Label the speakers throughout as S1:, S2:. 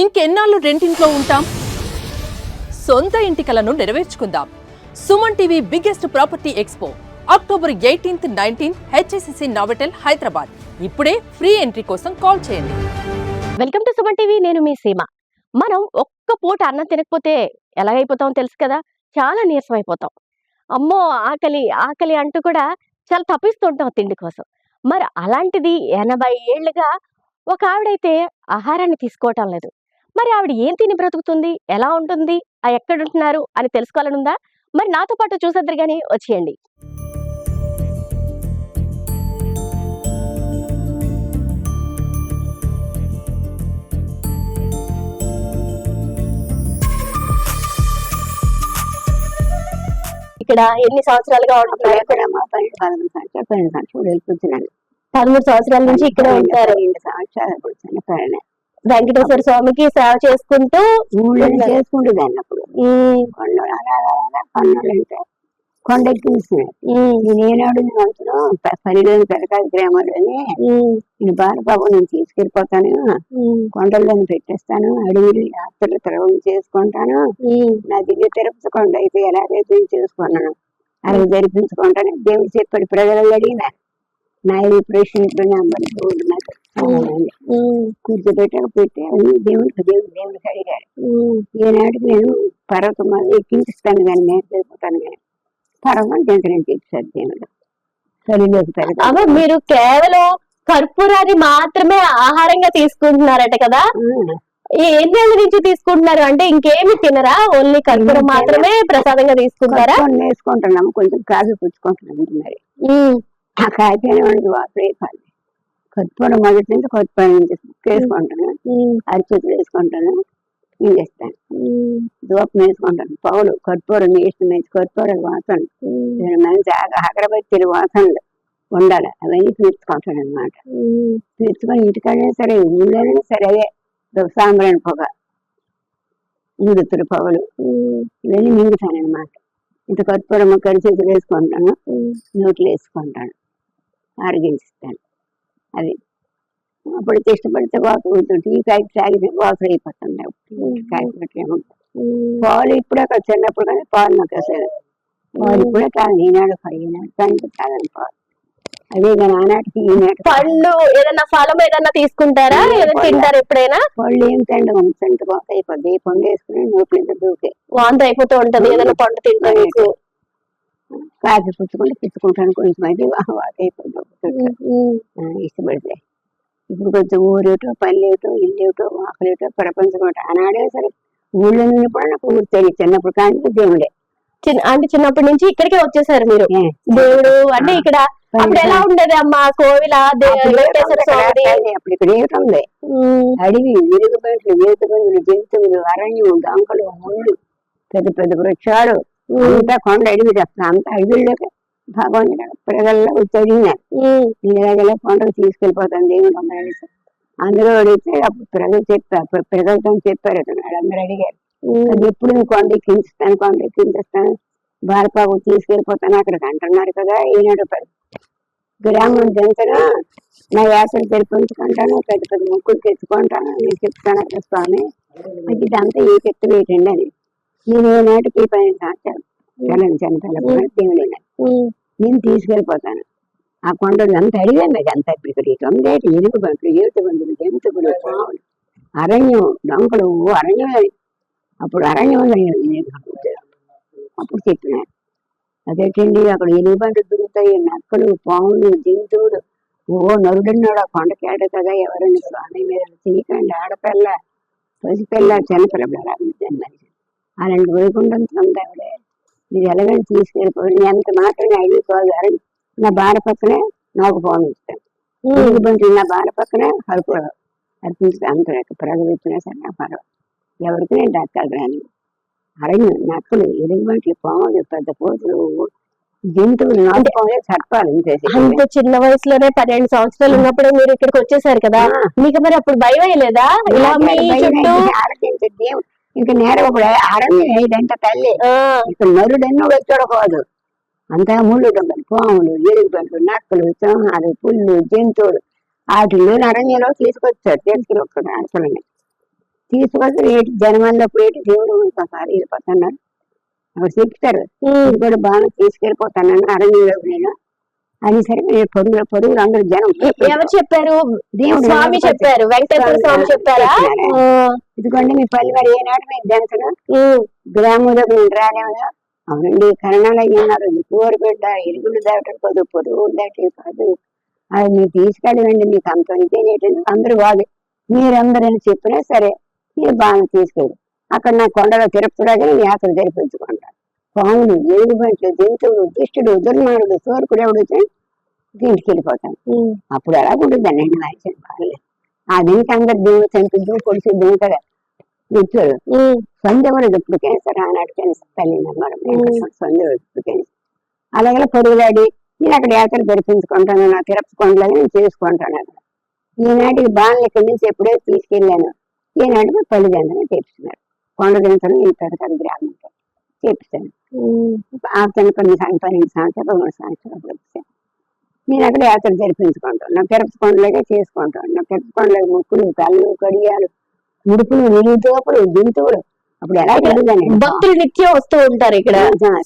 S1: ఇంకెన్నాళ్ళు రెంటింట్లో ఉంటాం? సొంత ఇంటి కలను నెరవేర్చుకుందాం. Suman TV biggest property expo. October eighteenth nineteenth HSCC Novotel Hyderabad. ఇప్పుడే ఫ్రీ ఎంట్రీ కోసం కాల్ చేయండి.
S2: వెల్కమ్ టు సుమన్ టీవీ నేను మీ సీమ. మనం ఒక్క పూట అన్నం తినకపోతే ఎలాగైపోతామో తెలుసు కదా? చాలా నీరసం అయిపోతాం అమ్మో ఆకలి ఆకలి అంటూ కూడా చాలా తప్పిస్తుంటాం తిండి కోసం. మరి అలాంటిది ఎనభై ఏళ్ళుగా ఒక ఆవిడైతే ఆహారాన్ని తీసుకోవటం లేదు. మరి ఆవిడ ఏం తిని బ్రతుకుతుంది? ఎలా ఉంటుంది? ఆ ఎక్కడ ఉంటున్నారు అని తెలుసుకోవాలని ఉందా మరి నాతో పాటు చూసేద్దరు కానీ వచ్చేయండి. ఇక్కడ ఎన్ని సంవత్సరాలుగా
S3: ఎక్కడమ్మా పన్నెండు పదమూడు సంవత్సరాలు పన్నెండు సంవత్సరాలు వెళ్ళిపోతున్నాను
S2: పదమూడు సంవత్సరాల నుంచి ఇక్కడే ఉంటారు.
S3: పన్నెండు సంవత్సరాలు
S2: వెంకటేశ్వర స్వామికి సేవ చేసుకుంటూ
S3: అప్పుడు
S2: ఉమ్,
S3: కొండలు అలా కొండలు అంటే కొండెక్కిస్తున్నాడు
S2: ఉమ్,
S3: నేనాడు మనుషులు పనిలోని పెరకాల గ్రామంలోని
S2: ఉమ్,
S3: నేను బాలబాబు నేను తీసుకెళ్ళిపోతాను.
S2: ఉమ్,
S3: కొండలను పెట్టేస్తాను. అడవిలు యాత్రలు త్రవం చేసుకుంటాను. నా దివ్య తిరుపతి కొండ అయితే ఎలాగైతే చేసుకున్నాను అలా జరిపించుకుంటాను. దేవుడు చెప్పాడు ప్రజలు అడిగిన నా ప్రశ్న నెంబర్ నాకు కూర్చోబెట్టాక పెట్టి అది దేవుడికి దేవుడు దేవుడికి అడిగాడు. ఈనాటికి నేను పర్వతం మీద ఎక్కించిస్తాను కానీ నేను వెళ్ళిపోతాను కానీ పర్వతం దించడానికి ఇచ్చాడు దేవుడు. పెరగాలి
S2: మీరు కేవలం కర్పూరాన్ని మాత్రమే ఆహారంగా తీసుకుంటున్నారట కదా? ఈ ఎన్నేళ్ళ నుంచి తీసుకుంటున్నారు అంటే ఇంకేమి తినరా? ఓన్లీ కర్పూరం మాత్రమే ప్రసాదంగా తీసుకుంటారా?
S3: వేసుకుంటున్నాము కొంచెం కాఫీ పుచ్చుకుంటున్నాము మరి. ఆ కాఫీ వాడికి వాసన కట్టుకోవడం మొదటి నుంచి కొట్టుకొని నుంచి వేసుకుంటాను. అరిచేతులు వేసుకుంటాను. నేను చేస్తాను? దూపం వేసుకుంటాను. పౌలు కట్టుకోవడం వేసిన మంచి కట్టుకోవడం వాసన మంచి అగరబత్తిలు వాసనలు ఉండాలి. అవన్నీ పీల్చుకుంటాను అనమాట. పీల్చుకొని ఇంటికాడైనా సరే ఊళ్ళోనైనా సరే అదే సాంబ్రాణి పొగ ఊడుతురు పొగలు ఇవన్నీ మింగుతాను అనమాట ఇంత కట్టుకోవడం కరిచేతులు వేసుకుంటాను. నోట్లు వేసుకుంటాను. ఆరగించుతాను. అది. అప్పుడు ఇష్టపడితే వాకు టీ కాయ తాగితే వాసన అయిపోతుంది. పాలు ఇప్పుడే కదా చిన్నప్పుడు కానీ పాలు నాకు అసలు పాలు. ఇప్పుడే తాగు ఈనాడు ఈనాడు కానీ తాగను పాలు. అదే కానీ ఆనాటికి
S2: పండ్లు ఏదైనా ఫలం ఏదైనా తీసుకుంటారా? ఏదైనా
S3: పళ్ళ?
S2: తింటారా ఎప్పుడైనా?
S3: పళ్ళు ఏం తిండి ఉంచండి బాగా అయిపోద్ది. ఈ పండు వేసుకుని నోట్లు దూకే.
S2: వాంతి అయిపోతూ ఉంటది. ఏదైనా పండు తింటే
S3: కాఫీ పుచ్చుకుంటే పుచ్చుకుంటాను కొంచెం ఆ, ఇష్టపడితే ఇప్పుడు కొంచెం ఊరేటో పల్లెటో ఇల్లేటో ఆకలేటో ప్రపంచం ఒకటి ఆనాడే సరే ఊళ్ళో ఉన్నప్పుడు నాకు ఊరు తెలియదు చిన్నప్పుడు కానీ దేవుడే.
S2: చిన్న అంటే చిన్నప్పటి నుంచి ఇక్కడికే వచ్చేసారు మీరు? దేవుడు అంటే ఇక్కడ అప్పుడు ఎలా ఉండేది అమ్మా? కోవిల?
S3: అప్పుడు ఇక్కడ
S2: ఉమ్,
S3: అడవి వెలుగుబంట్లు వేతుబందులు జంతువులు అరణ్యం డంకలు ముళ్ళు పెద్ద పెద్ద వృక్షాలు అంతా కొండ అడవి తప్ప అంత అడవిలోకి భగవంతుడు ప్రజల్లో నేను ఎలాగెలా కొండకు తీసుకెళ్ళిపోతాను దేవుడు అందరూ అందరూ అడిగితే అప్పుడు ప్రజలు చెప్పారు ప్ర- ప్రజలతో చెప్పారు అతను అందరూ అడిగారు. అది ఎప్పుడు నువ్వు కొండ ఎక్కించుతాను కొండ ఎక్కించేస్తాను బాలపాకు తీసుకెళ్ళిపోతాను అక్కడికి అంటున్నారు కదా ఈనాడు గ్రామం జంతగా నా యాత్రలు తెరిపించుకుంటాను పెద్ద పెద్ద ముక్కులు తెచ్చుకుంటాను నేను చెప్తాను అక్కడ స్వామి. నాకు ఇదంతా ఏ చెప్తూ వేయటండి అని. నేను ఏనాటికి చల్లని చనిపోయిన దేవుడు
S2: ఉమ్,
S3: నేను తీసుకెళ్ళిపోతాను. ఆ కొండలు అంత అడిగాను అది అంత ఇప్పుడు ఇక్కడ ఎలుగు బంట్లు ఏటు జంతువులు పావులు. అరణ్యం డొంకలు ఓ అరణ్యం అది. అప్పుడు అరణ్యం అప్పుడు చెప్పిన. అదేంటండి అక్కడ ఎలుగు బంట్లు దొరుకుతాయి నక్కలు పాములు జంతువులు. ఓ నరుడున్నాడు ఆ కొండకేట కదా ఎవరైనా స్వామి మీద చేయకండి ఆడపిల్ల పసిపిల్ల చిన్నపిల్ల అలాంటి వైకుంఠం ఉంది ఆవిడ. మీరు ఎలాగని తీసుకెళ్ళిపోయి నేను ఎంత మాత్రమే అడిగిపోదు అరే నా బాల పక్కనే నాకు ఫోన్ ఇస్తాను నా బాల పక్కనే హరుపు అర్పించుతా అంత ప్రజలు ఇచ్చినా సరే నా పర్వాలేదు ఎవరికి నేను దక్కాలి రాని. అరణ్యం నక్కలు ఎలుగుబంట్లు పాములు పెద్ద కోతులు. జంతువులు నాటు పాములే సర్పాలు
S2: అంత చిన్న వయసులోనే పన్నెండు సంవత్సరాలు ఉన్నప్పుడే మీరు ఇక్కడికి వచ్చేసారు కదా. మీకు మరి అప్పుడు భయం వేయలేదా ఇలా మీ చుట్టూ
S3: దేవుడు. ఇంకా నేరం ఇప్పుడు అరణ్యం ఏదంటే తల్లి. ఇక్కడ నరుడెన్నో వచ్చాడకూడదు అంతా ముళ్ళు దొంగలు పాములు ఎలుగుబంట్లు నక్కలు సింహాలు పుల్లు జంతువులు. వాటిలో అరణ్యంలో తీసుకొచ్చారు తీసుకుని ఒక్క అసలని. తీసుకొచ్చి ఏటి? జనమంలో ఏటి దేవుడు ఒకసారి వెళ్ళిపోతున్నారు అక్కడ చెప్తారు కూడా బాగా తీసుకెళ్ళిపోతానని అరణ్యంలో నేను అని సరే నేను పొరుగులు పొరుగులు అందరూ జనం.
S2: ఎవరు చెప్పారు?
S3: దేవుడు
S2: స్వామి చెప్పారు. వెంకటేశ్వర స్వామి చెప్పారా?
S3: ఇదిగోండి మీ పల్లి మరి ఏనాడు మీకు దంచను
S2: ఉమ్,
S3: గ్రామంలోకి నేను రాలేదా అవునండి కరణాలు అయ్యి ఉన్నారు కూర బిడ్డ ఎరుగులు దాటం కాదు పొరుగులు దాటి కాదు. అది మీరు తీసుకెళ్ళండి మీకు అంత ఇదేంటంటే అందరూ బాగా మీరందరూ చెప్పినా సరే మీరు బాగా తీసుకెళ్ళి. అక్కడ నా కొండలో తిరుపతిలాగా నేను యాత్ర జరిపించుకుంటా పాములు ఎలుగుబంట్లు జంతువులు దుష్టుడు దుర్మార్గుడు సోర్కుడు ఎవడు వచ్చి ఇంటికి వెళ్ళిపోతాను అప్పుడు ఎలా ఉంటుంది నేను రాసిన బాగాలేదు ఆ దీనికి అందరు దేవుడు చంపిద్దాం పొడిచి దిగుతాడు కూర్చోడు
S2: ఉమ్,
S3: సంధ్యవరది ఇప్పుడు క్యాన్సర్ ఆనాడు క్యాన్సర్ తల్లి సంధ్యవరది ఇప్పుడు క్యాన్సర్ అలాగే పొరుగులాడి నేను అక్కడ యాత్ర జరిపించుకుంటాను నా తిరుపతి కొండలని నేను చేసుకుంటాను అక్కడ. ఈనాటికి బాగా ఇక్కడి నుంచి ఎప్పుడో తీసుకెళ్ళాను. ఈనాటికి పల్లిదండ్రులు చేపిస్తున్నారు కొండ దించడం ఈ పెడతారు గ్రామంతో చేపిస్తాను.
S2: ఉమ్,
S3: ఆ తన కొన్ని పన్నెండు సంవత్సరాలు మూడు సంవత్సరాలు వచ్చాను నేను అక్కడ యాత్ర జరిపించుకుంటాను. నా తిరుపతి కొండలాగే చేసుకుంటాను. నా తిరుపతి కొండలకు ముక్కులు కళ్ళు కడియాలు ముడుపులు నిలుదోపులు జంతువులు అప్పుడు ఎలా జరుగుతాయి
S2: భక్తులు నిత్యం వస్తూ ఉంటారు ఇక్కడ.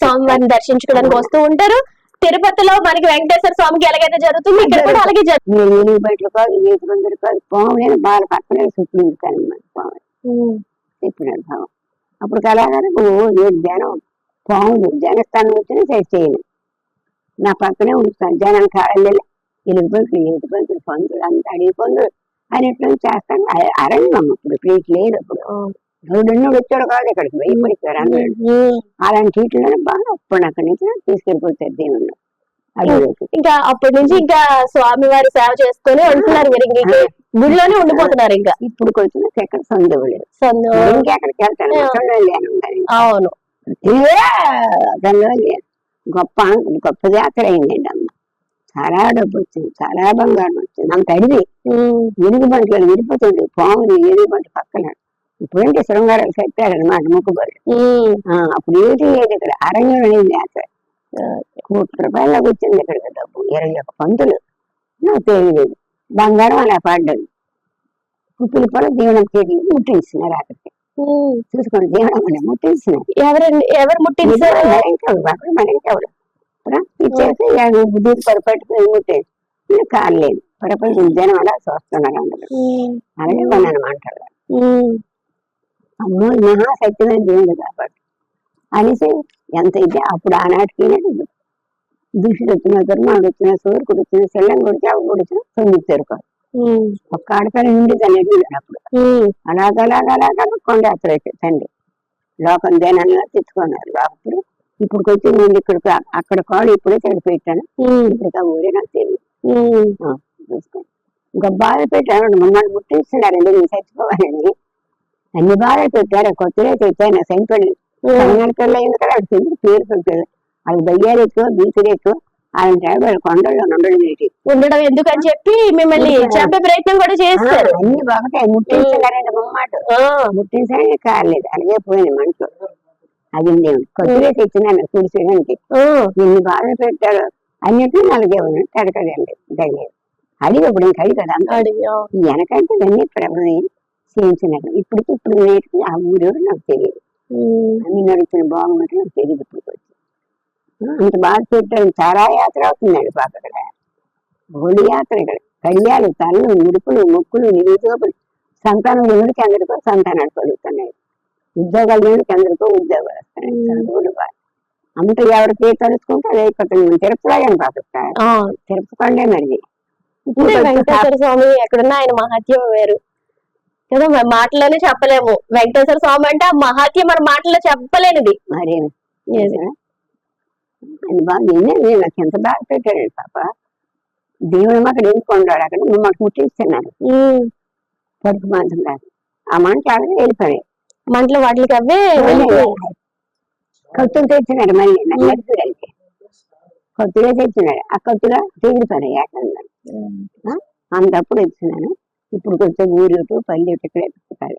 S2: స్వామివారిని దర్శించుకోవడానికి వస్తూ ఉంటారు. తిరుపతిలో మనకి వెంకటేశ్వర స్వామికి ఎలాగైతే జరుగుతుంది ఇక్కడ కూడా అలాగే జరుగుతుంది.
S3: బయటలు కాదు ఏది మందులు కాదు. పాములైన బాల పక్కనే చుట్టూ ఉంటాను పాము. చెప్పినాడు భావం అప్పుడు కళాకారులకు ఏడు జనం పాములు జనస్థానం వచ్చిన సరి చేయను. నా పక్కనే ఉంచుతాను జనం కాళ్ళు ఎలుగు బయటలు ఏడు బయటలు పందులు అంతా అడిగి పందులు అనేట్లు చేస్తాను. అ- అరణ్యం అప్పుడు ప్లేట్ లేదు అప్పుడు. ఎవడన్నోడు వచ్చాడు కాదు ఇక్కడికి భయపడిపోయారు. అలాంటి వీటిలోనే బాగా అప్పుడు అక్కడి నుంచి తీసుకెళ్ళిపోతారు దేవుళ్ళు.
S2: ఇంకా అప్పటి నుంచి ఇంకా స్వామివారి సేవ చేసుకొని ఉంటున్నారు మీరు ఇంక గుడిలోనే ఉండిపోతున్నారు ఇంకా.
S3: ఇప్పుడు కొంచెం ఎక్కడ సందేవలేదు
S2: సందు-
S3: ఇంకెక్కడికి వెళ్తాను.
S2: అవును.
S3: ఇదే గొప్ప గొప్ప జాతర అయిందండి అమ్మ. చాలా డబ్బు వచ్చింది. చాలా బంగారం వచ్చింది. అంత అడివి. ఎలుగు బంట్లు విడిపోతుంది పాములు ఎలుగు బంటి పక్కన ఇప్పుడంటే శృంగారాలు కట్టారనమాట ముక్కుబడి
S2: ఉమ్.
S3: అప్పుడు ఏది లేదు ఇక్కడ? అరణ్యం అనేది జాతర. కోటి రూపాయలకు వచ్చింది ఇక్కడికి డబ్బు ఇరవై ఒక్క పంతులు. నాకు తెలియలేదు బంగారం అలా పడ్డది. కుప్పిలి పొలం దీవెనం ముట్టించినారు అక్కడికి.
S2: ఉమ్.
S3: చూసుకోండి దీవెనం అనే ముట్టించినారు
S2: ఎవరండి ఎవరు ముట్టించారు?
S3: మరింకెవడు అక్కడ మరింకెవడు ఇచ్చేసి బుద్ధి పొరపట్టుకుని ముట్టేది కాలేదు ప్రపంచం జనం అలా చూస్తున్నారు అందరూ. అలాగే కొన్నాను
S2: ఉమ్.
S3: అమ్మో ఈ మహాశక్తిమైన దేవుడు కాబట్టి. అనేసి ఎంత అయితే అప్పుడు ఆనాటికి దుష్టుడు వచ్చిన దుర్మాడు వచ్చిన సూర్యుడు వచ్చిన సెల్లం కొడిచి అవి కొడిచిన తొమ్మిది తెరుకోరు. ఒక్క ఆడపిల్ల నుండి తల్లి అప్పుడు. అలాగ అలాగ అలాగ కొండ అయితే తండ్రి. లోకం దేనంలో తెచ్చుకున్నారు అప్పుడు ఇప్పుడు వచ్చి నేను ఇక్కడికి అక్కడ కాడు ఇప్పుడే ఇక్కడ పెట్టాను
S2: ఉమ్.
S3: ఇప్పుడు ఊరే నాకు తెలియదు. ఇంకా బాధ పెట్టాను మమ్మల్ని ముట్టిస్తున్నారండి నేను చచ్చిపోవాలని? అన్ని బాధలు పెట్టారు. కొత్తగా తెచ్చాను చనిపోయి అది పేరు అది ఎక్కువ ఎక్కువ. ఆయన కొండల్లో ఉండడం ఏంటి?
S2: ఉండడం ఎందుకని చెప్పి మిమ్మల్ని చంపే ప్రయత్నం కూడా చేస్తారు.
S3: అన్ని బాగా ముట్టించగారండి మమ్మాట. ముట్టించడానికి కాలేదు. అలాగే పోయింది మనసు అది దేవుడు కొత్తగా తెచ్చినాను కూర్చోడానికి
S2: ఆ.
S3: ఎన్ని బాధలు పెట్టారు. అన్నిటినీ నలగే ఉంది తడకదండి దయ్యాలు అడిగి ఇప్పుడు ఇంకా కదా. వెనకంటే ఇవన్నీ ప్రభుత్వం చేయించినారు ఇప్పటికి ఇప్పుడు నేటికి ఆ ఊరు నాకు తెలియదు. అన్ని నడుస్తున్న బాగుంటే నాకు తెలియదు ఇప్పుడు అంత బాగా పెట్టారు చాలా యాత్ర అవుతుందండి పాప ఇక్కడ గోడి యాత్ర ఇక్కడ. కడియాలు తల్లు ముడుపులు ముక్కులు నిలుచోపులు సంతానం ఎవరికి అందరికో సంతానాలు కలుగుతున్నాయి. ఉద్యోగాలు ఎవరికి అందరికో ఉద్యోగాలు వస్తున్నాయి. చదువులు. అంత ఎవరికి తలుచుకుంటే అదే అయిపోతుంది. తిరుపతిలాగానే పాప. తిరుపతి కొండే మరి.
S2: అంటే స్వామి ఎక్కడున్నా ఆయన మహత్యం వేరు. కదా మన మాటలోనే చెప్పలేము. వెంకటేశ్వర స్వామి అంటే ఆ మహత్యం మన మాటల్లో చెప్పలేనిది.
S3: బాగా ఎన్ని నాకు ఎంత బాగా పెట్టాడు పాప. దేవుడు అక్కడ ఎందుకున్నాడు అక్కడ మాకు ముట్టిస్తున్నారు
S2: ఉమ్.
S3: పడుకు మాత్రం కాదు. ఆ మంట అలాగే వెళ్ళిపోయాయి.
S2: మంటలు వాటికి అవే.
S3: కత్తులు తెచ్చినాడు మళ్ళీ నాకు నడిపి కొత్తగా తెచ్చినాడు. ఆ కత్తుగా తెగిపోయాయి ఏకంగా. అంతప్పుడు వచ్చినాను ఇప్పుడు కొంచెం ఊరుతూ పల్లె ఇక్కడే ఎత్తుకుతారు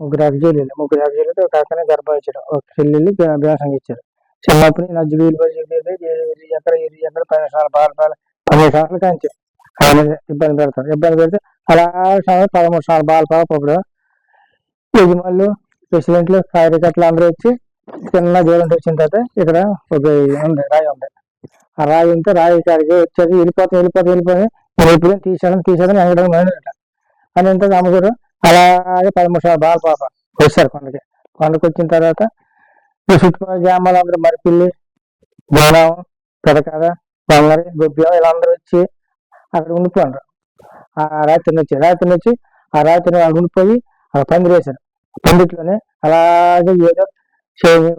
S4: ముగ్గురు అక్కజల్లు ముగ్గురు అక్కజల్లుతో ఒక అక్కనే ఇచ్చాడు ఒక చెల్లెల్ని వ్యాసం ఇచ్చారు చిన్నప్పుడు నేను వీలు ఇరు ఎక్కడ ఇరు ఎక్కడ పదిహేను సార్లు పాలు పదిహేను సార్లు కాంచి. ఆయన ఇబ్బంది పెడతారు. ఇబ్బంది పెడితే అలా సార్లు పదమూడు సార్లు బాల్ పాప ఇప్పుడు యజమానులు ప్రెసిడెంట్లు కార్యకర్తలు అందరూ వచ్చి చిన్న దేవుడు వచ్చిన తర్వాత ఇక్కడ ఒక ఉంది రాయి ఉంది. ఆ రాయి ఉంటే రాయి కాడికి వచ్చేది వెళ్ళిపోతే వెళ్ళిపోతే వెళ్ళిపోయి ఇప్పుడు తీసాడని తీసాడని ఎక్కడం అని ఎంత అమ్మగారు అలాగే పదమూడు సార్లు బాగా పాప వచ్చారు కొండకి. కొండకు వచ్చిన తర్వాత ఈ చుట్టుపక్కల గ్రామాలు అందరూ మరిపిల్లి బోనాం పెదకాద బొమ్మరి గొబ్బియం ఇలా అందరూ వచ్చి అక్కడ ఉండిపోండ్రు ఆ రాత్రి నుంచి రాత్రి నుంచి ఆ రాత్రి అక్కడ ఉండిపోయి అక్కడ పందిరి వేశారు. పందిట్లోనే అలాగే ఏదో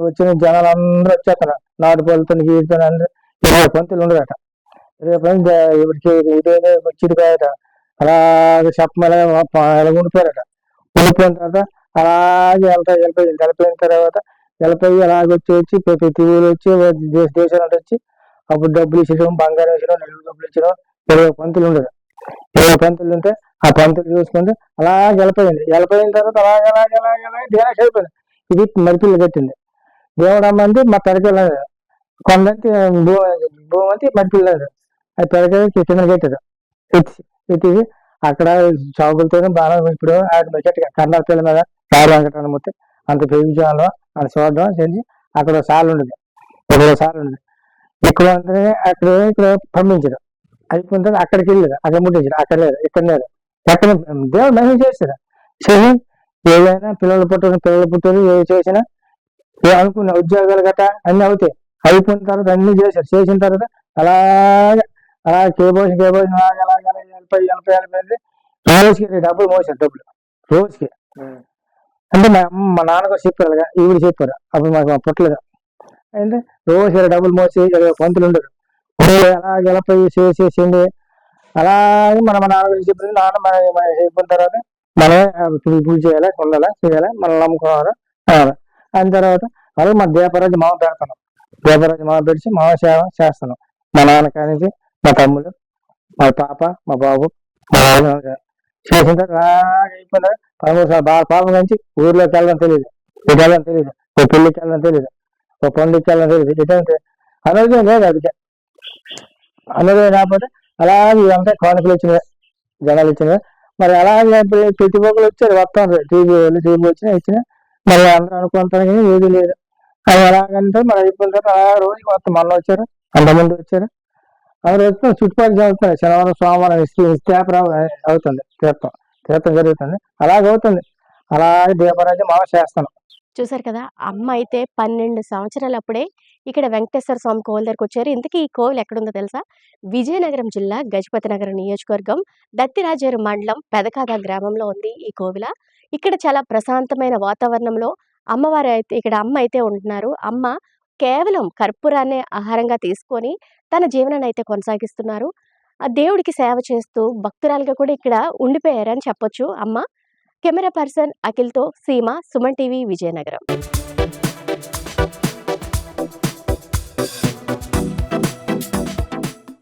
S4: వచ్చిన జనాలు అందరూ వచ్చేస్తారు. నాటు పళ్ళతో గీతో అందరూ ఇరవై పంతులు ఉండదట ఇరవై పంతులు ఇప్పటికి ఇదేదో వచ్చింది కాదట అలాగే చెప్పమలే అలా ఉండిపోయారట. ఉండిపోయిన తర్వాత అలాగే వెళ్తాయి వెళ్ళిపోయి వెళ్ళిపోయిన తర్వాత వెళ్ళిపోయి అలాగే వచ్చి వచ్చి ప్రతి టీవీలు వచ్చి దేశ దేశాలు వచ్చి అప్పుడు డబ్బులు ఇచ్చడం బంగారం ఇచ్చడం నెలలు డబ్బులు ఇచ్చడం ఇరవై పంతులు ఉండదు. ఇరవై పంతులు ఉంటే ఆ పంతులు చూసుకుంటే అలా వెళ్ళిపోయింది. వెళ్ళిపోయిన తర్వాత అలాగే అలాగే అలాగే అలాగే డ్యాష్ అయిపోయింది. ఇది మరిపిల్లు కట్టింది. దేవుడు అమ్మంది మా పెరకలు కొండంతి భూమి భూమి అంతే మరిపిల్లి అది పెరక కింద కట్టారు ఎత్తి ఎత్తి అక్కడ చౌకులతో బాగా ఇప్పుడు ఆయన గట్టిగా కర్ణాటక మీద రారు వెంకటరమూర్తి అంత పెరిగించాలో అంత చూడడం చేసి అక్కడ సార్లు ఉండదు. ఇక్కడ సార్లు ఉండదు. ఇక్కడ అంటే అక్కడ ఇక్కడ పంపించడం అయిపోయిన తర్వాత అక్కడికి వెళ్ళారు. అక్కడ ముట్టించారు. అక్కడ లేదు. ఇక్కడ లేదు. ఎక్కడ దేవుడు మహిమ చేస్తారు చేసి ఏదైనా పిల్లలు పుట్టిన పిల్లలు పుట్టారు ఏది చేసినా ఏ అనుకున్న ఉద్యోగాలు గట్రా అన్ని అవుతాయి. అయిపోయిన తర్వాత అన్ని చేశారు. చేసిన తర్వాత అలాగే అలా కేబోసి కేబోసి వెళ్ళిపోయి వెళ్ళిపోయి వెళ్ళిపోయింది రోజుకి డబ్బులు మోసారు డబ్బులు. రోజుకి. అంటే మా అమ్మ మా నాన్నగా చెప్పారు అలాగా ఈవిడ చెప్పారు. అప్పుడు మాకు పుట్టలేదు అంటే రోజు ఇరవై డబ్బులు మోసి ఇరవై పంతులు ఉండరు అలా వెళ్ళిపోయి చేసి చేసింది అలాగే మన మన నాన్న చెప్పింది. నాన్న మన చెప్పిన తర్వాత మనమే పూజ చేయాలి ఉండాలి చేయాలి మనం నమ్ముకోవాలి. అయిన తర్వాత అలాగే మన దీపరాజు మామ పెడతాను. దీపరాజు మామ పెడిచి మామ సేవ చేస్తాను. మా నాన్న కానించి మా తమ్ముడు మా పాప మా బాబు మా చేసిన తర్వాత అయిపోయిన పదమూడు బాగా పాపం నుంచి ఊర్లోకి వెళ్ళడం తెలియదు ఇటు వెళ్ళడం తెలియదు ఓ పెళ్ళికి వెళ్ళడం తెలియదు ఓ పండుగకి వెళ్ళడం తెలియదు ఇటు అనర్థం లేదు అది. అనర్థం రాకపోతే అలాగే ఇదంతా కానుకలు వచ్చినాయి జనాలు వచ్చినాయి మరి అలాగే ప్రతి ఒక్కరు వచ్చారు వస్తాను టీవీ వాళ్ళు టీవీ వచ్చినా ఇచ్చినా. మరి అందరూ అనుకుంటారు కానీ ఏది లేదు. అది ఎలాగంటే మరి అయిపోయిన తర్వాత అలా రోజుకి వస్తాం మొన్న వచ్చారు. అంతమంది వచ్చారు. ఆ వస్తున్నారు చుట్టుపక్కల చదువుతున్నారు శనివారం సోమవారం ఇస్తే అవుతుంది తీర్థం తీర్థం జరుగుతుంది. అలాగే అవుతుంది. అలాగే దీపరాజు మనం చేస్తాను
S2: చూసారు కదా అమ్మ అయితే పన్నెండు సంవత్సరాలప్పుడే ఇక్కడ వెంకటేశ్వర స్వామి కోవిల దగ్గరకు వచ్చారు. ఇంతకీ ఈ కోవిల్ ఎక్కడుందో తెలుసా? విజయనగరం జిల్లా గజపతి నగరం నియోజకవర్గం దత్తిరాజేరు మండలం పెదకాద గ్రామంలో ఉంది ఈ కోవిల. ఇక్కడ చాలా ప్రశాంతమైన వాతావరణంలో అమ్మవారు అయితే ఇక్కడ అమ్మ అయితే ఉంటున్నారు. అమ్మ కేవలం కర్పూరాన్నే ఆహారంగా తీసుకొని తన జీవనాన్ని అయితే కొనసాగిస్తున్నారు. ఆ దేవుడికి సేవ చేస్తూ భక్తురాలుగా కూడా ఇక్కడ ఉండిపోయారని చెప్పొచ్చు అమ్మ. కెమెరా పర్సన్ అఖిల్తో సీమ సుమన్ టీవీ విజయనగరం.